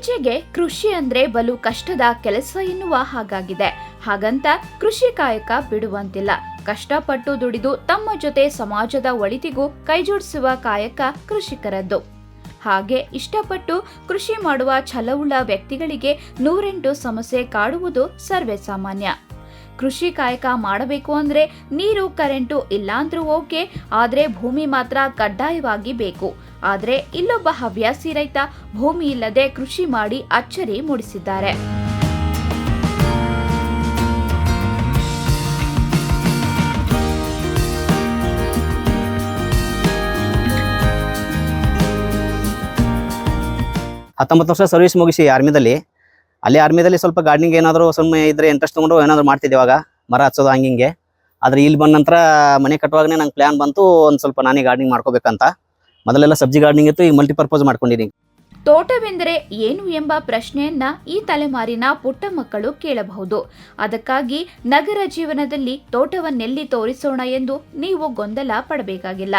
ಇತ್ತೀಚೆಗೆ ಕೃಷಿ ಅಂದ್ರೆ ಬಲು ಕಷ್ಟದ ಕೆಲಸ ಎನ್ನುವ ಹಾಗಾಗಿದೆ. ಹಾಗಂತ ಕೃಷಿ ಕಾಯಕ ಬಿಡುವಂತಿಲ್ಲ. ಕಷ್ಟಪಟ್ಟು ದುಡಿದು ತಮ್ಮ ಜೊತೆ ಸಮಾಜದ ಒಳಿತಿಗೂ ಕೈಜೋಡಿಸುವ ಕಾಯಕ ಕೃಷಿಕರದ್ದು. ಹಾಗೆ ಇಷ್ಟಪಟ್ಟು ಕೃಷಿ ಮಾಡುವ ಛಲವುಳ್ಳ ವ್ಯಕ್ತಿಗಳಿಗೆ ನೂರೆಂಟು ಸಮಸ್ಯೆ ಕಾಡುವುದು ಸರ್ವೇ ಸಾಮಾನ್ಯ ಕೃಷಿ ಕಾಯಕ ಮಾಡಬೇಕು ಅಂದ್ರೆ ನೀರು, ಕರೆಂಟು ಇಲ್ಲಾಂದ್ರೂ ಓಕೆ, ಆದ್ರೆ ಭೂಮಿ ಮಾತ್ರ ಕಡ್ಡಾಯವಾಗಿ ಬೇಕು. ಆದ್ರೆ ಇಲ್ಲೊಬ್ಬ ಹವ್ಯಾಸಿ ರೈತ ಭೂಮಿ ಇಲ್ಲದೆ ಕೃಷಿ ಮಾಡಿ ಅಚ್ಚರಿ ಮೂಡಿಸಿದ್ದಾರೆ. ಹತ್ತೊಂಬತ್ತು ವರ್ಷ ಸರ್ವಿಸ್ ಮುಗಿಸಿ ಆರ್ಮಿದಲ್ಲಿ ಅಲ್ಲಿ ಆರ್ಮಿದಲ್ಲಿ ಸ್ವಲ್ಪ ಗಾರ್ಡನಿಂಗ್ ಏನಾದರೂ ಸುಮ್ಮನೆ ಇದ್ರೆ ಇಂಟ್ರೆಸ್ಟ್ ತೊಗೊಂಡು ಏನಾದರೂ ಮಾಡ್ತಿದ್ದೆ ಇವಾಗ. ಮರ ಹಚ್ಚೋದು ಹಂಗಿಂಗೆ ಆದ್ರೆ ಇಲ್ಲಿ ಬಂದ ನಂತರ ಮನೆ ಕಟ್ಟುವಾಗನೇ ನಂಗೆ ಪ್ಲ್ಯಾನ್ ಬಂತು, ಒಂದು ಸ್ವಲ್ಪ ನಾನೇ ಗಾರ್ಡನಿಂಗ್ ಮಾಡ್ಕೋಬೇಕಂತ. ಮೊದಲೆಲ್ಲ ಸಬ್ಜಿ ಗಾರ್ಡನಿಂಗ್ ಇತ್ತು, ಈಗ ಮಲ್ಟಿಪರ್ಪಸ್ ಮಾಡ್ಕೊಂಡಿದ್ದೀನಿ. ತೋಟವೆಂದರೆ ಏನು ಎಂಬ ಪ್ರಶ್ನೆಯನ್ನ ಈ ತಲೆಮಾರಿನ ಪುಟ್ಟ ಮಕ್ಕಳು ಕೇಳಬಹುದು. ಅದಕ್ಕಾಗಿ ನಗರ ಜೀವನದಲ್ಲಿ ತೋಟವನ್ನೆಲ್ಲಿ ತೋರಿಸೋಣ ಎಂದು ನೀವು ಗೊಂದಲ ಪಡಬೇಕಾಗಿಲ್ಲ.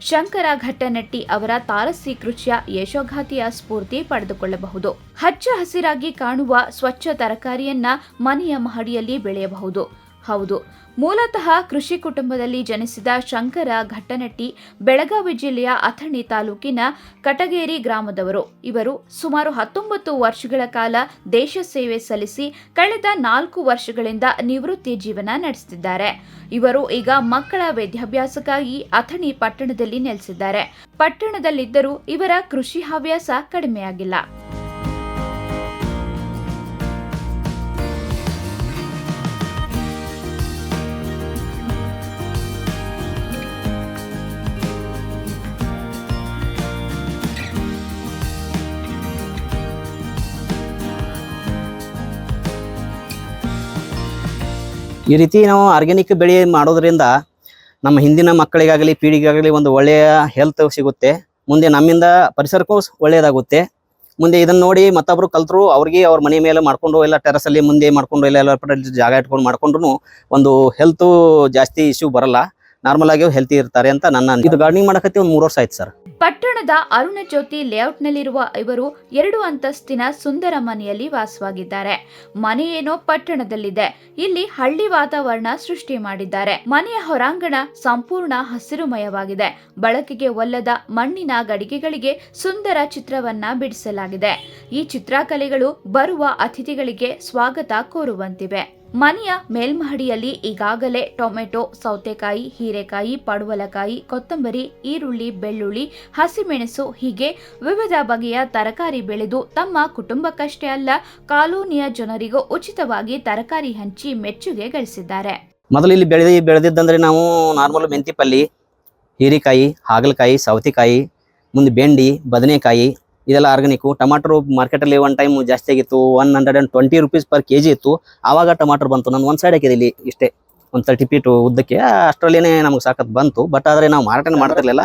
ಶಂಕರ ಘಟ್ಟನಟ್ಟಿ ಅವರ ತಾರಸಿ ಕೃಷಿಯ ಯಶೋಘಾತಿಯ ಸ್ಫೂರ್ತಿ ಪಡೆದುಕೊಳ್ಳಬಹುದು. ಹಚ್ಚ ಹಸಿರಾಗಿ ಕಾಣುವ ಸ್ವಚ್ಛ ತರಕಾರಿಯನ್ನ ಮನೆಯ ಮಹಡಿಯಲ್ಲಿ ಬೆಳೆಯಬಹುದು. ಹೌದು. ಮೂಲತಃ ಕೃಷಿ ಕುಟುಂಬದಲ್ಲಿ ಜನಿಸಿದ ಶಂಕರ ಘಟ್ಟನಟ್ಟಿ ಬೆಳಗಾವಿ ಜಿಲ್ಲೆಯ ಅಥಣಿ ತಾಲೂಕಿನ ಕಟಗೇರಿ ಗ್ರಾಮದವರು. ಇವರು ಸುಮಾರು ಹತ್ತೊಂಬತ್ತು ವರ್ಷಗಳ ಕಾಲ ದೇಶ ಸೇವೆ ಸಲ್ಲಿಸಿ ಕಳೆದ ನಾಲ್ಕು ವರ್ಷಗಳಿಂದ ನಿವೃತ್ತಿ ಜೀವನ ನಡೆಸುತ್ತಿದ್ದಾರೆ. ಇವರು ಈಗ ಮಕ್ಕಳ ವಿದ್ಯಾಭ್ಯಾಸಕ್ಕಾಗಿ ಅಥಣಿ ಪಟ್ಟಣದಲ್ಲಿ ನೆಲೆಸಿದ್ದಾರೆ. ಪಟ್ಟಣದಲ್ಲಿದ್ದರೂ ಇವರ ಕೃಷಿ ಹವ್ಯಾಸ ಕಡಿಮೆಯಾಗಿಲ್ಲ. ಈ ರೀತಿ ನಾವು ಆರ್ಗ್ಯಾನಿಕ್ ಬೆಳೆ ಮಾಡೋದ್ರಿಂದ ನಮ್ಮ ಹಿಂದಿನ ಮಕ್ಕಳಿಗಾಗಲಿ, ಪೀಳಿಗೆಗಾಗಲಿ ಒಂದು ಒಳ್ಳೆಯ ಹೆಲ್ತ್ ಸಿಗುತ್ತೆ. ಮುಂದೆ ನಮ್ಮಿಂದ ಪರಿಸರಕ್ಕೂ ಒಳ್ಳೆಯದಾಗುತ್ತೆ. ಮುಂದೆ ಇದನ್ನ ನೋಡಿ ಮತ್ತೊಬ್ರು ಕಲ್ತರು ಅವ್ರಿಗೆ ಅವ್ರ ಮನೆ ಮೇಲೆ ಮಾಡ್ಕೊಂಡು ಎಲ್ಲ ಟೆರಸ್ ಅಲ್ಲಿ ಮುಂದೆ ಮಾಡ್ಕೊಂಡು ಎಲ್ಲ ಎಲ್ಲ ಜಾಗ ಇಟ್ಕೊಂಡು ಮಾಡ್ಕೊಂಡ್ರು ಒಂದು ಹೆಲ್ತು ಜಾಸ್ತಿ ಇಶ್ಯೂ ಬರಲ್ಲ. ನಾರ್ಮಲ್ ಆಗಿ ಹೆಲ್ತಿ ಇರ್ತಾರೆ ಅಂತ ನನ್ನ ಇದು ಗಾರ್ಡನಿಂಗ್ ಮಾಡಕತ್ತಿ ಒಂದು ಮೂರು ವರ್ಷ ಆಯ್ತು ಸರ್ ಪಟ್ಟಣದ ಅರುಣ ಜ್ಯೋತಿ ಲೇಔಟ್ನಲ್ಲಿರುವ ಇವರು ಎರಡು ಅಂತಸ್ತಿನ ಸುಂದರ ಮನೆಯಲ್ಲಿ ವಾಸವಾಗಿದ್ದಾರೆ. ಮನೆ ಏನೋ ಪಟ್ಟಣದಲ್ಲಿದೆ. ಇಲ್ಲಿ ಹಳ್ಳಿ ವಾತಾವರಣ ಸೃಷ್ಟಿ ಮಾಡಿದ್ದಾರೆ. ಮನೆಯ ಹೊರಾಂಗಣ ಸಂಪೂರ್ಣ ಹಸಿರುಮಯವಾಗಿದೆ. ಬಳಕೆಗೆ ಒಲ್ಲದ ಮಣ್ಣಿನ ಗಡಿಗೆಗಳಿಗೆ ಸುಂದರ ಚಿತ್ರವನ್ನ ಬಿಡಿಸಲಾಗಿದೆ. ಈ ಚಿತ್ರಕಲೆಗಳು ಬರುವ ಅತಿಥಿಗಳಿಗೆ ಸ್ವಾಗತ ಕೋರುವಂತಿವೆ. ಮನೆಯ ಮೇಲ್ಮಹಡಿಯಲ್ಲಿ ಈಗಾಗಲೇ ಟೊಮೆಟೊ, ಸೌತೆಕಾಯಿ, ಹೀರೆಕಾಯಿ, ಪಡುವಲಕಾಯಿ, ಕೊತ್ತಂಬರಿ, ಈರುಳ್ಳಿ, ಬೆಳ್ಳುಳ್ಳಿ, ಹಸಿಮೆಣಸು ಹೀಗೆ ವಿವಿಧ ಬಗೆಯ ತರಕಾರಿ ಬೆಳೆದು ತಮ್ಮ ಕುಟುಂಬಕ್ಕಷ್ಟೇ ಅಲ್ಲ, ಕಾಲೋನಿಯ ಜನರಿಗೂ ಉಚಿತವಾಗಿ ತರಕಾರಿ ಹಂಚಿ ಮೆಚ್ಚುಗೆ ಗಳಿಸಿದ್ದಾರೆ. ಮೊದಲು ಇಲ್ಲಿ ಬೆಳೆದ, ಬೆಳೆದಿದ್ದಂದ್ರೆ ನಾವು ನಾರ್ಮಲ್ ಮೆಂತಿ ಪಲ್ಲಿ, ಹೀರೆಕಾಯಿ, ಹಾಗಲಕಾಯಿ, ಸೌತೆಕಾಯಿ, ಮುಂದೆ ಬೆಂಡಿ, ಬದನೆಕಾಯಿ ಇದೆಲ್ಲ ಆರ್ಗಾನಿಕು ಟಮಾಟರು ಮಾರ್ಕೆಟಲ್ಲಿ ಒನ್ ಟೈಮ್ ಜಾಸ್ತಿ ಆಗಿತ್ತು one hundred and twenty rupees per K G ಇತ್ತು. ಆವಾಗ ಟಮಾಟರ್ ಬಂತು. ನಾನು ಒಂದು ಸೈಡ್ ಹಾಕಿದೆ ಇಲ್ಲಿ ಇಷ್ಟೇ. ಒಂದು ತರ್ಟಿ ಫೀಟು ಉದ್ದಕ್ಕೆ. ಅಷ್ಟರಲ್ಲೇ ನಮಗೆ ಸಾಕತ್ ಬಂತು. ಬಟ್ ಆದರೆ ನಾವು ಮಾರಾಟ ಮಾಡ್ತಿರ್ಲಿಲ್ಲ.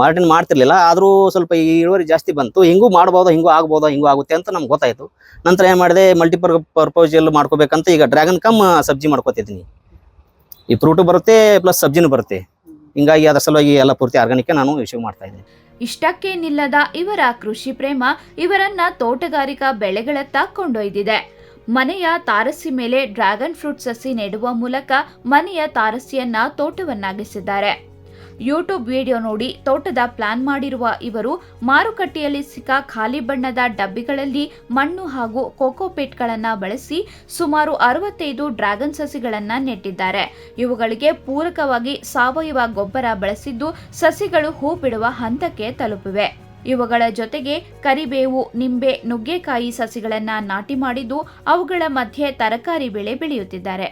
ಮಾರಾಟ ಮಾಡ್ತಿರ್ಲಿಲ್ಲ. ಆದರೂ ಸ್ವಲ್ಪ ಈ ಇಳುವರಿ ಜಾಸ್ತಿ ಬಂತು. ಹಿಂಗೂ ಮಾಡ್ಬೋದು, ಹಿಂಗೂ ಆಗ್ಬೋದು, ಹಿಂಗೂ ಆಗುತ್ತೆ ಅಂತ ನಮ್ಗೆ ಗೊತ್ತಾಯಿತು. ನಂತರ ಏನು ಮಾಡಿದೆ? ಮಲ್ಟಿಪರ್ ಪರ್ಪೋಸಲ್ ಮಾಡ್ಕೋಬೇಕಂತ ಈಗ ಡ್ರ್ಯಾಗನ್ ಕಮ್ ಸಬ್ಜಿ ಮಾಡ್ಕೋತಿದ್ದೀನಿ. ಈ ಫ್ರೂಟು ಬರುತ್ತೆ ಪ್ಲಸ್ ಸಬ್ಜಿನೂ ಬರುತ್ತೆ. ಹಿಂಗಾಗಿ ಅದರ ಸಲುವಾಗಿ ಎಲ್ಲ ಪೂರ್ತಿ ಆರ್ಗಾನಿಕ್ ನಾನು ಇಶ್ಯೂ ಮಾಡ್ತಾ ಇದ್ದೀನಿ. ಇಷ್ಟಕ್ಕೆ ನಿಲ್ಲದ ಇವರ ಕೃಷಿ ಪ್ರೇಮ ಇವರನ್ನ ತೋಟಗಾರಿಕಾ ಬೆಳೆಗಳತ್ತ ಕೊಂಡೊಯ್ದಿದೆ. ಮನೆಯ ತಾರಸಿ ಮೇಲೆ ಡ್ರ್ಯಾಗನ್ ಫ್ರೂಟ್ ಸಸಿ ನೆಡುವ ಮೂಲಕ ಮನೆಯ ತಾರಸಿಯನ್ನ ತೋಟವನ್ನಾಗಿಸಿದ್ದಾರೆ. ಯೂಟ್ಯೂಬ್ ವಿಡಿಯೋ ನೋಡಿ ತೋಟದ ಪ್ಲಾನ್ ಮಾಡಿರುವ ಇವರು ಮಾರುಕಟ್ಟೆಯಲ್ಲಿ ಸಿಕ್ಕ ಖಾಲಿ ಬಣ್ಣದ ಡಬ್ಬಿಗಳಲ್ಲಿ ಮಣ್ಣು ಹಾಗೂ ಕೋಕೋಪೇಟ್ಗಳನ್ನು ಬಳಸಿ ಸುಮಾರು ಅರವತ್ತೈದು ಡ್ರ್ಯಾಗನ್ ಸಸಿಗಳನ್ನು ನೆಟ್ಟಿದ್ದಾರೆ. ಇವುಗಳಿಗೆ ಪೂರಕವಾಗಿ ಸಾವಯವ ಗೊಬ್ಬರ ಬಳಸಿದ್ದು ಸಸಿಗಳು ಹೂ ಬಿಡುವ ಹಂತಕ್ಕೆ ತಲುಪಿವೆ. ಇವುಗಳ ಜೊತೆಗೆ ಕರಿಬೇವು, ನಿಂಬೆ, ನುಗ್ಗೆಕಾಯಿ ಸಸಿಗಳನ್ನ ನಾಟಿ ಮಾಡಿದ್ದು ಅವುಗಳ ಮಧ್ಯೆ ತರಕಾರಿ ಬೆಳೆ ಬೆಳೆಯುತ್ತಿದ್ದಾರೆ.